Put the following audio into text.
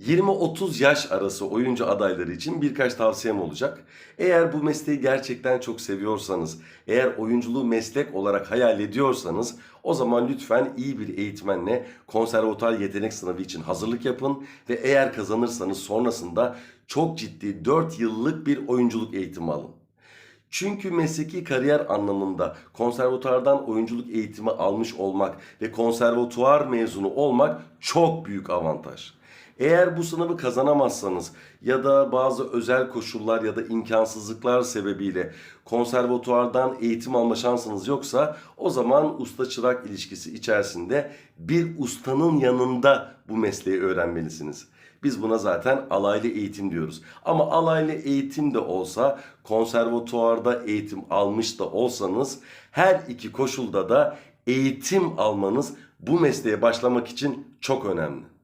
20-30 yaş arası oyuncu adayları için birkaç tavsiyem olacak. Eğer bu mesleği gerçekten çok seviyorsanız, eğer oyunculuğu meslek olarak hayal ediyorsanız o zaman lütfen iyi bir eğitmenle konservatuar yetenek sınavı için hazırlık yapın ve eğer kazanırsanız sonrasında çok ciddi 4 yıllık bir oyunculuk eğitimi alın. Çünkü mesleki kariyer anlamında konservatuardan oyunculuk eğitimi almış olmak ve konservatuar mezunu olmak çok büyük avantaj. Eğer bu sınavı kazanamazsanız ya da bazı özel koşullar ya da imkansızlıklar sebebiyle konservatuardan eğitim alma şansınız yoksa o zaman usta çırak ilişkisi içerisinde bir ustanın yanında bu mesleği öğrenmelisiniz. Biz buna zaten alaylı eğitim diyoruz. Ama alaylı eğitim de olsa, konservatuvarda eğitim almış da olsanız her iki koşulda da eğitim almanız bu mesleğe başlamak için çok önemli.